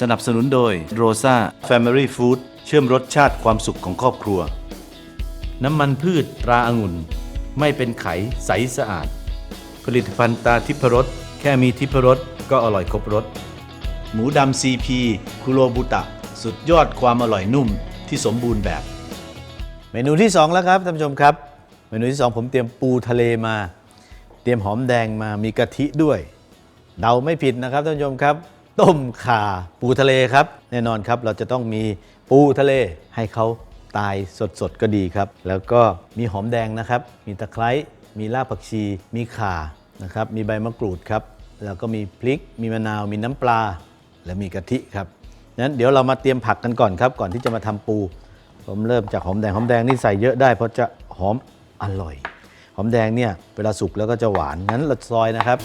สนับสนุนโดยโรซ a Family Food เชื่อมรสชาติความสุขของครอบครัว น้ำมันพืชตราอางุ่น ไม่เป็นไขใสสะอาด ผลิตภัณฑ์ตาทิพรสแค่มีทิพรสก็อร่อยครบรสหมูดำซีพีคุโรบุตะ สุดยอดความอร่อยนุ่มที่สมบูรณ์แบบ เมนูที่ 2 แล้วครับท่านผู้ชมครับ เมนูที่ 2 ผมเตรียมปูทะเลมา เตรียมหอมแดงมามีกะทิด้วย เดาไม่ผิดนะครับท่านผู้ชมครับ ต้มข่าปูทะเลครับ แน่นอนครับเราจะต้องมีปูทะเลให้เขาตายสดๆก็ดีครับ แล้วก็มีหอมแดงนะครับ มีตะไคร้มีรากผักชี มีข่านะครับ มีใบมะกรูดครับ แล้วก็มีพริก มีมะนาว มีน้ำปลา และมีกะทิครับนั้นเดี๋ยวเรามาเตรียมผักกันก่อนครับ ก่อนที่จะมาทำปู ผมเริ่มจากหอมแดงหอมแดงนี่ใส่เยอะได้เพราะจะหอมอร่อย หอมแดงเนี่ยเวลาสุกแล้วก็จะหวานงั้นเราซอยนะครับ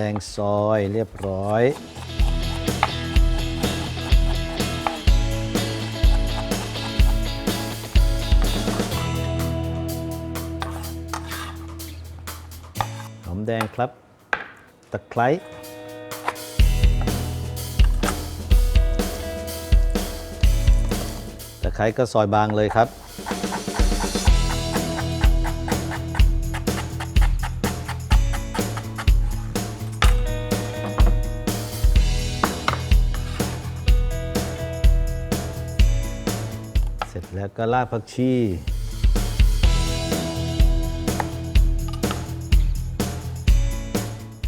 แดงซอยเรียบร้อย หอมแดงครับ ตะไคร้ตะไคร้ก็ซอยบางเลยครับ แล้วก็รากผักชี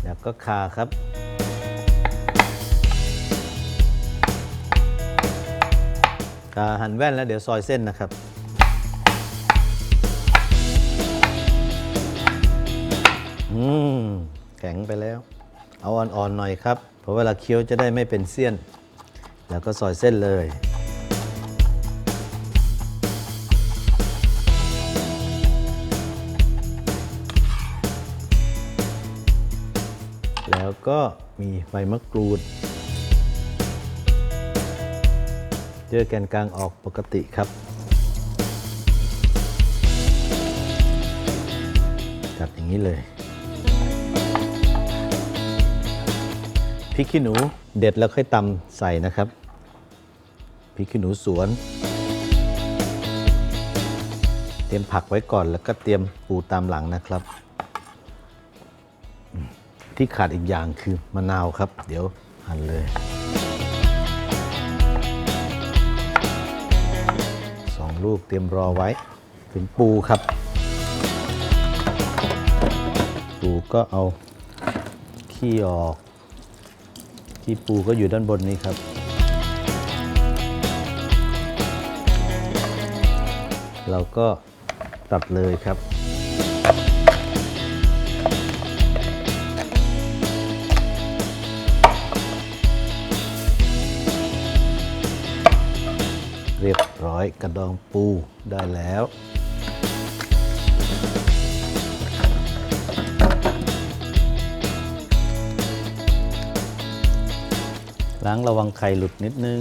แล้วก็คาครับ หั่นแว่นแล้วเดี๋ยวซอยเส้นนะครับอืมแข็งไปแล้ว เอาอ่อนๆหน่อยครับ เพราะเวลาเคี้ยวจะได้ไม่เป็นเสี้ยน แล้วก็ซอยเส้นเลย แล้วก็มีใบมะกรูดเยื่อแกนกลางออกปกติครับ จัดอย่างนี้เลยพริกขี้หนูเด็ดแล้วค่อยตำใส่นะครับพริกขี้หนูสวน เตรียมผักไว้ก่อนแล้วก็เตรียมปูตามหลังนะครับ ที่ขาดอีกอย่างคือมะนาวครับ เดี๋ยวหั่นเลยสองลูกเตรียมรอไว้เป็นปูครับ ปูก็เอาขี้ออก ขี้ปูก็อยู่ด้านบนนี้ครับ เราก็ตัดเลยครับ เรียบร้อยกระดองปูได้แล้ว ล้างระวังไข่หลุดนิดนึง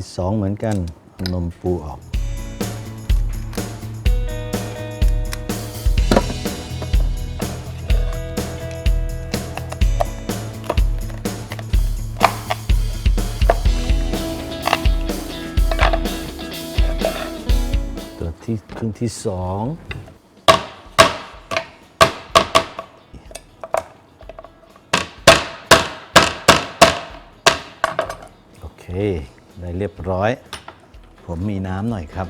ที่สองเหมือนกันเอานมปูออก ตัวที่ครึ่งที่สองโอเค เรียบร้อย ผมมีน้ำหน่อยครับ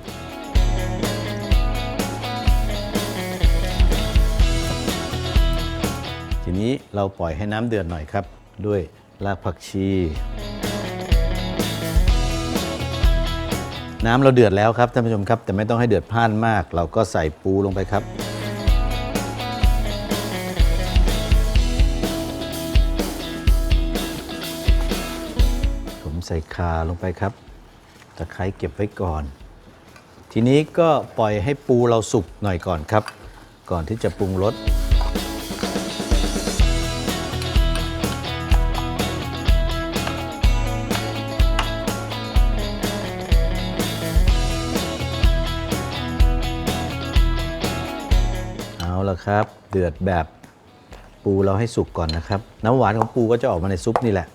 ทีนี้เราปล่อยให้น้ำเดือดหน่อยครับ ด้วยรากผักชี น้ำเราเดือดแล้วครับท่านผู้ชมครับ แต่ไม่ต้องให้เดือดพล่านมาก เราก็ใส่ปูลงไปครับ ส่ขาลงไปครับ ตะไคร้เก็บไว้ก่อน ทีนี้ก็ปล่อยให้ปูเราสุกหน่อยก่อนครับ ก่อนที่จะปรุงรสเอาละครับ เดือดแบบปูเราให้สุกก่อนนะครับ น้ำหวานของปูก็จะออกมาในซุปนี่แหละ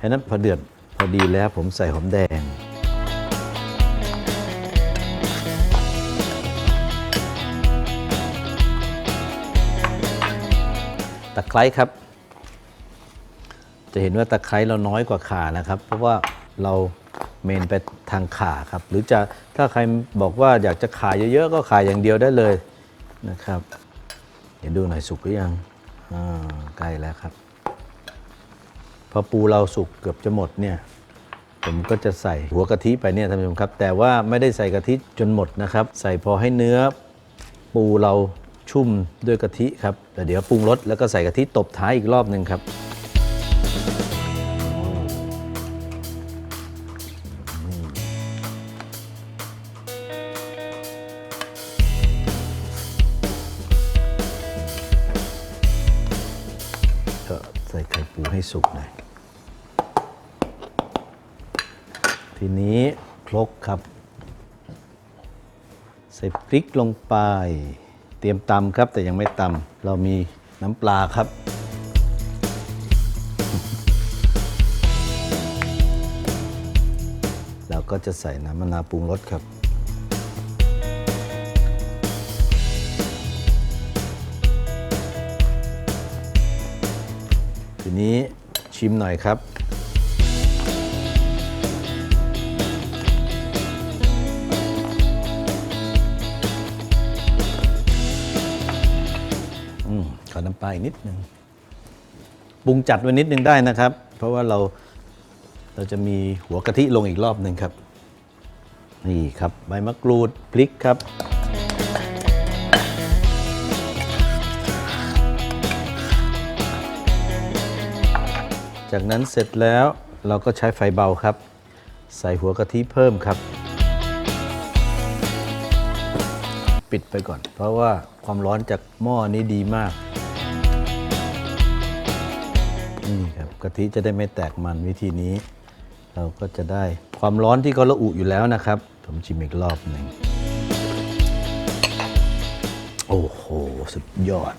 ฉะนั้นพอเดือด อดีแล้วผมใส่หอมแดง ตะไคร้ครับ จะเห็นว่าตะไคร้เราน้อยกว่าข่านะครับ เพราะว่าเราเมนไปทางข่าครับ หรือจะถ้าใครบอกว่าอยากจะข่าเยอะๆ ก็ข่าอย่างเดียวได้เลยนะครับ เดี๋ยวดูหน่อยสุกหรือยังอ่าใกล้แล้วครับ พอปูเราสุกเกือบจะหมดเนี่ยผมก็จะใส่หัวกะทิไปเนี่ยท่านผู้ชมครับ แต่ว่าไม่ได้ใส่กะทิจนหมดนะครับ ใส่พอให้เนื้อปูเราชุ่มด้วยกะทิครับแต่เดี๋ยวปรุงรสแล้วก็ใส่กะทิตบท้ายอีกรอบหนึ่งครับ ทีนี้คลกครับ ใส่พริกลงไป เตรียมตำครับ แต่ยังไม่ตำเรามีน้ำปลาครับ แล้วก็จะใส่น้ำมะนาวปรุงรสครับทีนี้ชิมหน่อยครับ อีกนิดหนึ่งปรุงจัดไว้นิดนึงได้นะครับ เพราะว่าเราเราจะมีหัวกะทิลงอีกรอบหนึ่งครับ นี่ครับใบมะกรูดพริกครับ จากนั้นเสร็จแล้วเราก็ใช้ไฟเบาครับ ใส่หัวกะทิเพิ่มครับ ปิดไปก่อน เพราะว่าความร้อนจากหม้อนี้ดีมาก นี่ครับกะทิจะได้ไม่แตกมันวิธีนี้ เราก็จะได้ความร้อนที่เขาระอุอยู่แล้วนะครับ ผมชิมอีกรอบหนึ่งโอ้โห สุดยอด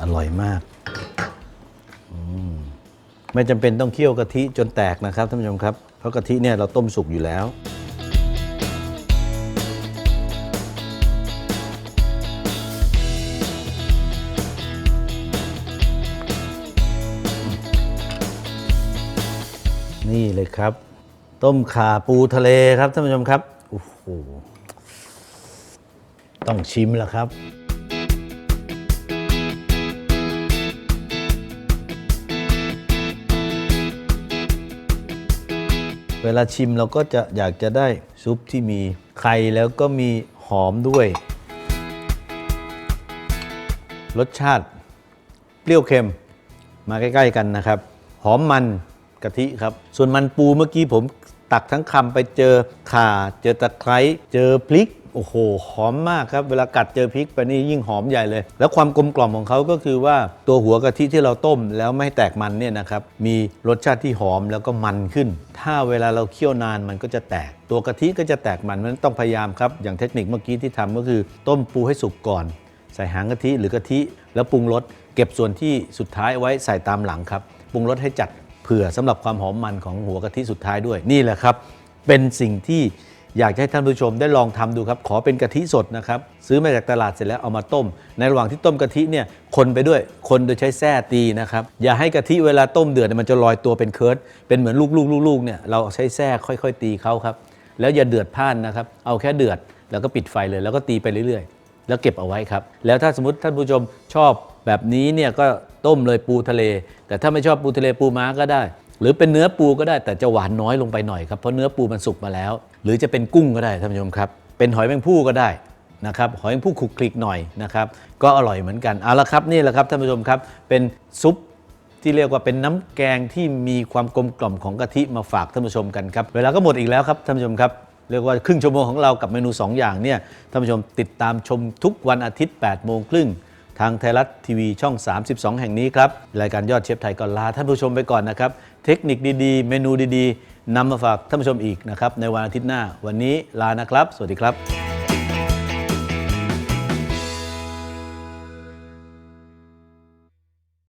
อร่อยมากไม่จำเป็นต้องเคี่ยวกะทิจนแตกนะครับท่านผู้ชมครับ เพราะกะทิเนี่ยเราต้มสุกอยู่แล้ว นี่เลยครับ ต้มข่าปูทะเลครับท่านผู้ชมครับโอ้โหต้องชิมแล้วครับเวลาชิมเราก็จะอยากจะได้ซุปที่มีไข่แล้วก็มีหอมด้วย รสชาติเปรี้ยวเค็มมาใกล้ ๆ กันนะครับ หอมมัน กะทิครับ ส่วนมันปูเมื่อกี้ผมตักทั้งคำไปเจอข่า เจอตะไคร้เจอพริกโอ้โห หอมมากครับ เวลากัดเจอพริกไปนี่ยิ่งหอมใหญ่เลย แล้วความกลมกล่อมของเขาก็คือว่าตัวหัวกะทิที่เราต้มแล้วไม่แตกมันเนี่ยนะครับ มีรสชาติที่หอมแล้วก็มันขึ้น ถ้าเวลาเราเคี่ยวนานมันก็จะแตก ตัวกะทิก็จะแตกมันมันต้องพยายามครับ อย่างเทคนิคเมื่อกี้ที่ทำก็คือต้มปูให้สุกก่อน ใส่หางกะทิหรือกะทิ แล้วปรุงรสเก็บส่วนที่สุดท้ายไว้ใส่ตามหลังครับ ปรุงรสให้จัด เผื่อสำหรับความหอมมันของหัวกะทิสุดท้ายด้วยนี่แหละครับ เป็นสิ่งที่อยากจะให้ท่านผู้ชมได้ลองทำดูครับ ขอเป็นกะทิสดนะครับ ซื้อมาจากตลาดเสร็จแล้วเอามาต้ม ในระหว่างที่ต้มกะทิเนี่ยคนไปด้วยคนโดยใช้แส้ตีนะครับ อย่าให้กะทิเวลาต้มเดือดมันจะลอยตัวเป็นเคิร์ดเป็นเหมือนลูกๆๆเนี่ยเราใช้แส้ค่อย ๆ ตีเขาครับ แล้วอย่าเดือดพล่านนะครับ เอาแค่เดือดแล้วก็ปิดไฟเลย แล้วก็ตีไปเรื่อยๆ แล้วเก็บเอาไว้ครับ แล้วถ้าสมมติท่านผู้ชมชอบ แบบนี้เนี่ยก็ต้มเลยปูทะเล แต่ถ้าไม่ชอบปูทะเลปูม้าก็ได้ หรือเป็นเนื้อปูก็ได้แต่จะหวานน้อยลงไปหน่อยครับเพราะเนื้อปูมันสุกมาแล้ว หรือจะเป็นกุ้งก็ได้ท่านผู้ชมครับ เป็นหอยแมงภู่ก็ได้นะครับหอยแมงภู่คลุกคลิกหน่อยนะครับก็อร่อยเหมือนกันเอาละครับนี่แหละครับท่านผู้ชมครับเป็นซุปที่เรียกว่าเป็นน้ำแกงที่มีความกลมกล่อมของกะทิมาฝากท่านผู้ชมกันครับเวลาก็หมดอีกแล้วครับท่านผู้ชมครับเรียกว่าครึ่งชั่วโมงของเรากับเมนู 2 อย่างเนี่ยท่านผู้ชมติดตามชมทุกวันอาทิตย์8โมงครึ่ง ทางไทยรัฐทีวีช่อง 32 แห่งนี้ครับ รายการยอดเชฟไทยก็ลาท่านผู้ชมไปก่อนนะครับ เทคนิคดีๆ เมนูดีๆนำมาฝากท่านผู้ชมอีกนะครับในวันอาทิตย์หน้า วันนี้ลานะครับ สวัสดีครับ